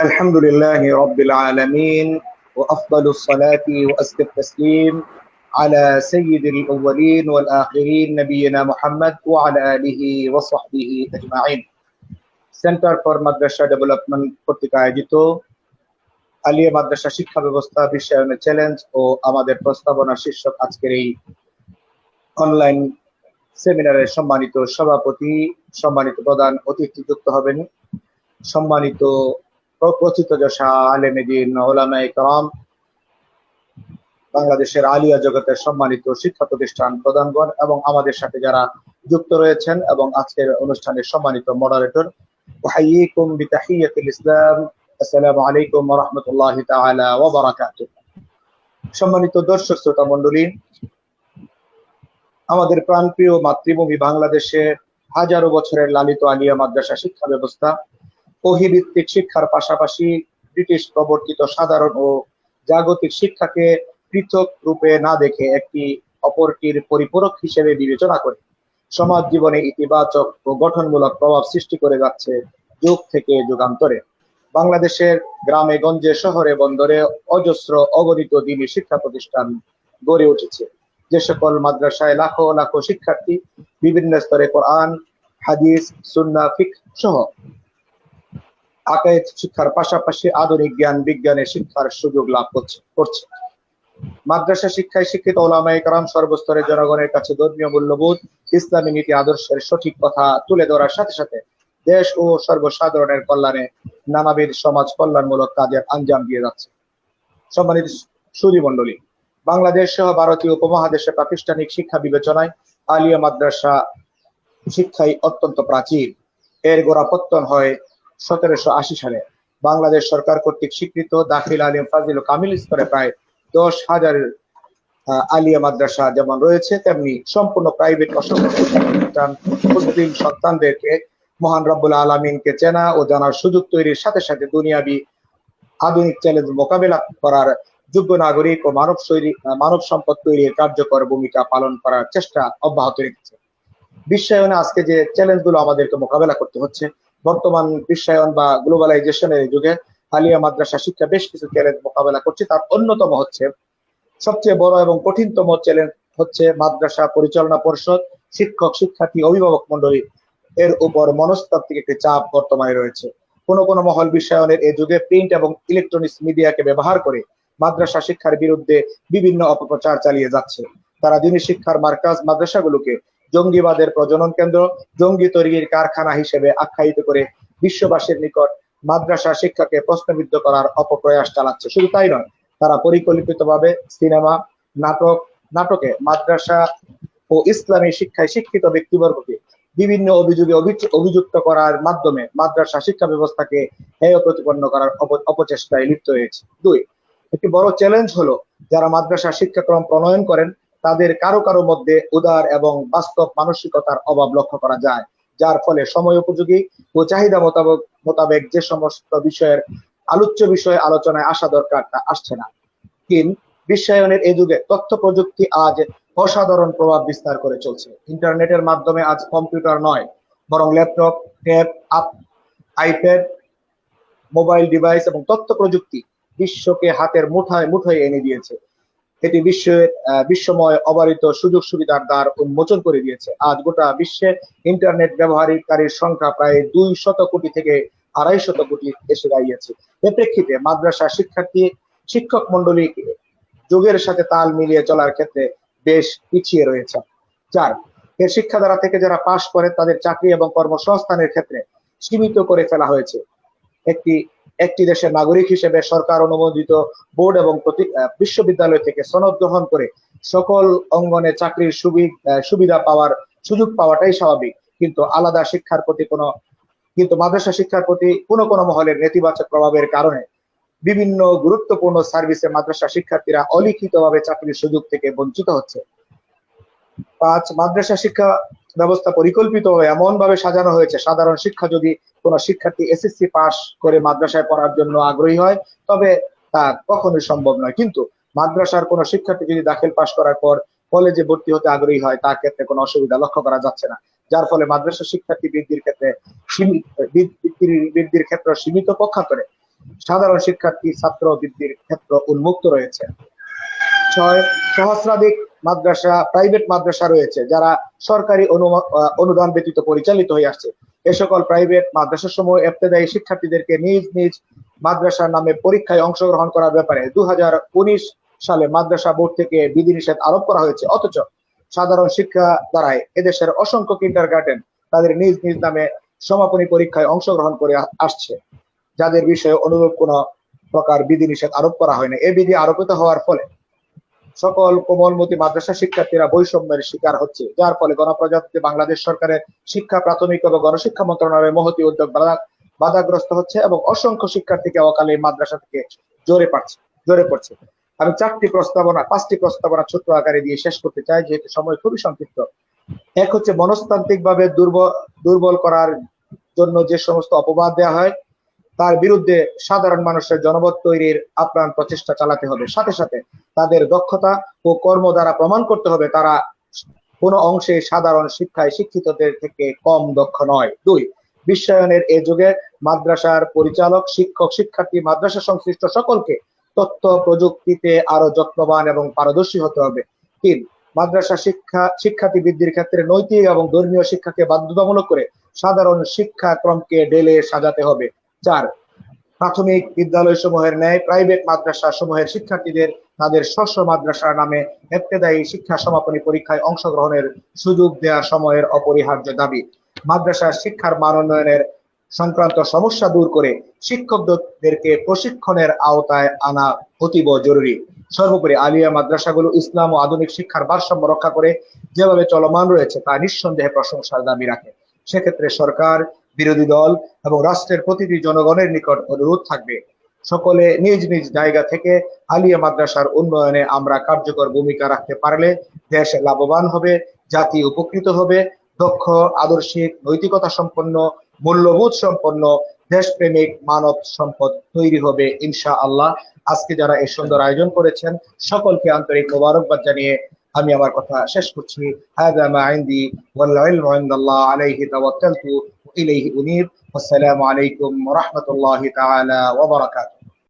الحمد لله رب العالمين وأفضل الصلاة وأزكى التسليم على سيد الأولين والآخرين نبينا محمد وعلى آله وصحبه أجمعين centre for Madrasa development কর্তৃক আয়োজিত আলিয়া মাদ্রাসা শিক্ষা ব্যবস্থা বিশ্বায়নের চ্যালেঞ্জ ও আমাদের প্রস্তাবনা শীর্ষক আজকের এই অনলাইন সেমিনারের সম্মানিত সভাপতি সম্মানিত প্রধান অতিথি যুক্ত হবেন সম্মানিত প্রচিত যশা আলেমেদিন ওলামাই কালাম বাংলাদেশের আলিয়া জগতের সম্মানিত শিক্ষা প্রতিষ্ঠান প্রধানগণ এবং আমাদের সাথে যারা যুক্ত রয়েছেন এবং আজকের অনুষ্ঠানের সম্মানিত মডারেটর ওহাইকুম বিতাহিয়াতুল ইসলাম। আসসালামু আলাইকুম ওয়া রাহমাতুল্লাহি তাআলা ওয়া সম্মানিত দর্শক, শ্রোতা মণ্ডলী, আমাদের প্রাণপ্রিয় মাতৃভূমি বাংলাদেশে হাজারো বছরের লালিত আলিয়া মাদ্রাসা শিক্ষা ব্যবস্থা ওহিভিত্তিক শিক্ষার পাশাপাশি ব্রিটিশ প্রবর্তিত সাধারণ ও জাগতিক শিক্ষাকে পৃথক রূপে না দেখে একটি অপরটির পরিপূরক হিসেবে বিবেচনা করে। সমাজ জীবনে ইতিবাচক ও গঠনমূলক প্রভাব সৃষ্টি করে যাচ্ছে যুগ থেকে যুগান্তরে। বাংলাদেশের গ্রামে, গঞ্জে, শহরে, বন্দরে অজস্র অগণিত দিনী শিক্ষা প্রতিষ্ঠান গড়ে উঠেছে। যে সকল মাদ্রাসায় লাখো লাখো শিক্ষার্থী, বিভিন্ন স্তরে কোরআন, হাদিস, সুন্না ফিক সহ আকায়েদ শিক্ষার পাশাপাশি আধুনিক জ্ঞান, বিজ্ঞানের শিক্ষার সুযোগ লাভ করছে মাদ্রাসা শিক্ষায় শিক্ষিত ওলামাই কারাম সর্বস্তরের জনগণের কাছে ধর্মীয় মূল্যবোধ, ইসলামী নীতি আদর্শের সঠিক কথা তুলে ধরার সাথে সাথে দেশ ও সর্বসাধারণের কল্যাণে নানাবিধ সমাজ কল্যাণমূলক কাজের আঞ্জাম দিয়ে যাচ্ছে। সম্মানিত সুদী মন্ডলী বাংলাদেশ সহ ভারতীয় উপমহাদেশে প্রাতিষ্ঠানিক শিক্ষা বিবেচনায় আলিয়া মাদ্রাসা শিক্ষাই অত্যন্ত প্রাচীন। এর গোড়াপত্তন হয় সতেরোশো আশি সালে বাংলাদেশ সরকার কর্তৃক স্বীকৃত দাখিল আলিম ফাজিল কামিল স্তরে প্রায় দশ হাজার আলিয়া মাদ্রাসা যেমন রয়েছে, তেমনি সম্পূর্ণ প্রাইভেট অসংখ্য সন্তানদেরকে, মহান রব্বুল আলমিনকে চেনা ও জানার সুযোগ তৈরির সাথে সাথে দুনিয়াবি আধুনিক চ্যালেঞ্জ মোকাবেলা করার যোগ্য নাগরিক ও মানব শৈলী মানব সম্পদ তৈরির কার্যকর ভূমিকা পালন করার চেষ্টা অব্যাহত রেখেছে। বিশ্বায়নে আজকে যে চ্যালেঞ্জগুলো আমাদেরকে মোকাবেলা করতে হচ্ছে বর্তমান বিশ্বায়ন বা গ্লোবালাইজেশনের যুগে আলিয়া মাদ্রাসা শিক্ষা বেশ কিছু চ্যালেঞ্জ মোকাবেলা করছে। তার অন্যতম হচ্ছে, সবচেয়ে বড় এবং কঠিনতম চ্যালেঞ্জ হচ্ছে মাদ্রাসা পরিচালনা পরিষদ, শিক্ষক, শিক্ষার্থী, অভিভাবক মন্ডলী এর উপর মনস্তাত্ত্বিক একটি চাপ বর্তমানে রয়েছে। কোন কোন মহল বিশ্বায়নের এই যুগে প্রিন্ট এবং ইলেকট্রনিক্স মিডিয়াকে ব্যবহার করে মাদ্রাসা শিক্ষার বিরুদ্ধে বিভিন্ন অপপ্রচার চালিয়ে যাচ্ছে। তারা দিনী শিক্ষার মার্কাজ মাদ্রাসাগুলোকে জঙ্গিবাদের প্রজনন কেন্দ্র জঙ্গি তৈরির কারখানা হিসেবে আখ্যায়িত করে বিশ্ববাসীর নিকট মাদ্রাসা শিক্ষাকে প্রশ্নবিদ্ধ করার অপপ্রয়াস চালাচ্ছে। শুধু তাই নয়, তারা পরিকল্পিতভাবে সিনেমা, নাটক, নাটকে মাদ্রাসা ও ইসলামী শিক্ষায় শিক্ষিত ব্যক্তিবর্গকে বিভিন্ন অভিযোগে অভিযুক্ত করার মাধ্যমে মাদ্রাসা শিক্ষা ব্যবস্থাকে হেয় প্রতিপন্ন করার অপচেষ্টায় লিপ্ত হয়েছে। দুই, একটি বড় চ্যালেঞ্জ হলো, যারা মাদ্রাসা শিক্ষাক্রম প্রণয়ন করেন তাদের কারও কারও মধ্যে উদার এবং বাস্তব মানসিকতার অভাব লক্ষ্য করা যায়, যার ফলে সময় উপযোগী ও চাহিদা মোতাবেক মোতাবেক যে সমস্ত বিষয়ের আলোচ্য বিষয়ে আলোচনায় আসা দরকার তা আসছে না। তিন বিশ্বায়নের এই যুগে তথ্য প্রযুক্তি আজ অসাধারণ প্রভাব বিস্তার করে চলছে। ইন্টারনেটের মাধ্যমে আজ কম্পিউটার নয়, বরং laptop tab app, iPad, mobile device এবং তথ্য প্রযুক্তি বিশ্বকে হাতের মুঠায় মুঠোয় এনে দিয়েছে। এটি বিশ্বের বিশ্বময় অবারিত সুযোগ সুবিধার দ্বার উন্মোচন করে দিয়েছে। আজ গোটা বিশ্বে ইন্টারনেট ব্যবহারকারীর সংখ্যা প্রায় দুই শত কোটি থেকে আড়াই শত কোটি এসে দাঁড়িয়েছে। এ প্রেক্ষিতে মাদ্রাসা শিক্ষার্থী, শিক্ষক মন্ডলী যুগের সাথে তাল মিলিয়ে চলার ক্ষেত্রে বেশ পিছিয়ে রয়েছে। চার এর শিক্ষাধারা থেকে যারা পাশ করে তাদের চাকরি এবং কর্মসংস্থানের ক্ষেত্রে সীমিত করে ফেলা হয়েছে। একটি একটি দেশের নাগরিক হিসেবে সরকার অনুমোদিত বোর্ড এবং বিশ্ববিদ্যালয় থেকে সনদ গ্রহণ করে সকল অঙ্গনে চাকরির সুবিধা পাওয়ার সুযোগ পাওয়াটাই স্বাভাবিক। কিন্তু আলাদা শিক্ষার প্রতি কোনো, কিন্তু মাদ্রাসা শিক্ষার প্রতি কোনো কোনো মহলের নেতিবাচক প্রভাবের কারণে বিভিন্ন গুরুত্বপূর্ণ সার্ভিসে মাদ্রাসা শিক্ষার্থীরা অলিখিতভাবে চাকরির সুযোগ থেকে বঞ্চিত হচ্ছে। পাঁচ, মাদ্রাসা শিক্ষা ব্যবস্থা পরিকল্পিত এমন ভাবে সাজানো হয়েছে, সাধারণ শিক্ষা যদি কোনো শিক্ষার্থী এসএসসি পাস করে মাদ্রাসায় পড়ার জন্য আগ্রহী হয়, তবে তা কখনোই সম্ভব নয়। কিন্তু মাদ্রাসার কোনো শিক্ষার্থী যদি দাখিল পাশ করার পর কলেজে ভর্তি হতে আগ্রহী হয়, তার ক্ষেত্রে কোনো অসুবিধা লক্ষ্য করা যাচ্ছে না। যার ফলে মাদ্রাসা শিক্ষার্থী বৃদ্ধির ক্ষেত্রে বৃদ্ধির ক্ষেত্রে সীমিত পক্ষান্তরে সাধারণ শিক্ষার্থী ছাত্র বৃদ্ধির ক্ষেত্র উন্মুক্ত রয়েছে। ছয়, সহস্রাধিক মাদ্রাসা প্রাইভেট মাদ্রাসা রয়েছে, যারা সরকারি অনুদান ব্যতীত পরিচালিত হয়ে আসছে। এ সকল প্রাইভেট মাদ্রাসা সমূহ এবতেদায়ী শিক্ষার্থীদেরকে নিজ নিজ মাদ্রাসার নামে পরীক্ষায় অংশগ্রহণ করার ব্যাপারে দু সালে মাদ্রাসা বোর্ড থেকে বিধিনিষেধ আরোপ করা হয়েছে। অথচ সাধারণ শিক্ষা দ্বারায় এদেশের অসংখ্য কিন্ডার গার্ডেন তাদের নিজ নিজ নামে সমাপনী পরীক্ষায় অংশগ্রহণ করে আসছে। যাদের বিষয়ে অনুরূপ কোন প্রকার বিধিনিষেধ আরোপ করা হয়নি। এই বিধি আরোপিত হওয়ার ফলে সকল কোমলমতি মাদ্রাসা শিক্ষার্থীরা বৈষম্যের শিকার হচ্ছে। যার ফলে গণপ্রজাতন্ত্রী বাংলাদেশ সরকারের শিক্ষা প্রাথমিক এবং গণশিক্ষা মন্ত্রণালয়ের মহতি উদ্যোগ বাধা- বাধাগ্রস্ত হচ্ছে এবং অসংখ্য শিক্ষার্থীকে অকালে মাদ্রাসা থেকে জোরে পাচ্ছে জোরে পড়ছে। আমি চারটি প্রস্তাবনা, পাঁচটি প্রস্তাবনা ছোট্ট আকারে দিয়ে শেষ করতে চাই, যেহেতু সময় খুবই সংক্ষিপ্ত। এক হচ্ছে মনস্তান্ত্রিক ভাবে দুর্বল দুর্বল করার জন্য যে সমস্ত অপবাদ দেওয়া হয় তার বিরুদ্ধে সাধারণ মানুষের জনমত তৈরির আপ্রাণ প্রচেষ্টা চালাতে হবে। সাথে সাথে তাদের দক্ষতা ও কর্ম দ্বারা প্রমাণ করতে হবে তারা কোন অংশে সাধারণ শিক্ষায় শিক্ষিতদের থেকে কম দক্ষ নয়। দুই, বিশ্বায়নের এ যুগে মাদ্রাসার পরিচালক, শিক্ষক, শিক্ষার্থী, মাদ্রাসা সংশ্লিষ্ট সকলকে তথ্য প্রযুক্তিতে আরও যত্নবান এবং পারদর্শী হতে হবে। তিন, মাদ্রাসা শিক্ষা, শিক্ষার্থী বৃদ্ধির ক্ষেত্রে নৈতিক এবং ধর্মীয় শিক্ষাকে বাধ্যতামূলক করে সাধারণ শিক্ষাক্রমকে ডেলে সাজাতে হবে। চার প্রাথমিক বিদ্যালয় সমূহের ন্যায় প্রাইভেট মাদ্রাসা সমূহের শিক্ষার্থীদের তাদের স্বস্ব মাদ্রাসার নামে এবতেদায়ী শিক্ষা সমাপনী পরীক্ষায় অংশগ্রহণের সুযোগ দেওয়া সময়ের অপরিহার্য দাবি। মাদ্রাসার শিক্ষার মান উন্নয়নের সংক্রান্ত সমস্যা দূর করে শিক্ষকদেরকে প্রশিক্ষণের আওতায় আনা অতীব জরুরি। সর্বোপরি আলিয়া মাদ্রাসাগুলো ইসলাম ও আধুনিক শিক্ষার ভারসাম্য রক্ষা করে যেভাবে চলমান রয়েছে তা নিঃসন্দেহে প্রশংসার দাবি রাখে। সেক্ষেত্রে সরকার বিরোধী দল এবং রাষ্ট্রের প্রতিটি জনগণের নিকট অনুরোধ থাকবে। সকলে নিজ নিজ জায়গা থেকে আলিয়া মাদ্রাসার উন্নয়নে আমরা কার্যকর ভূমিকা রাখতে পারলে দেশ লাভবান হবে, জাতি উপকৃত হবে, দক্ষ, আদর্শিক, নৈতিকতা সম্পন্ন, মূল্যবোধ সম্পন্ন, দেশপ্রেমিক, মানব সম্পদ তৈরি হবে ইনশা আল্লাহ আজকে যারা এই সুন্দর আয়োজন করেছেন, সকলকে আন্তরিক মোবারকবাদ জানিয়ে আমি আমার কথা শেষ করছি হাদা মা ইনদি ওয়াল ইলমু ইনদাল্লাহ আলাইহি তাওয়াক্কালতু ইলাইহি উনীব আসসালামু আলাইকুম ওয়া রাহমাতুল্লাহি তাআলা ওয়া বারাকাতুহু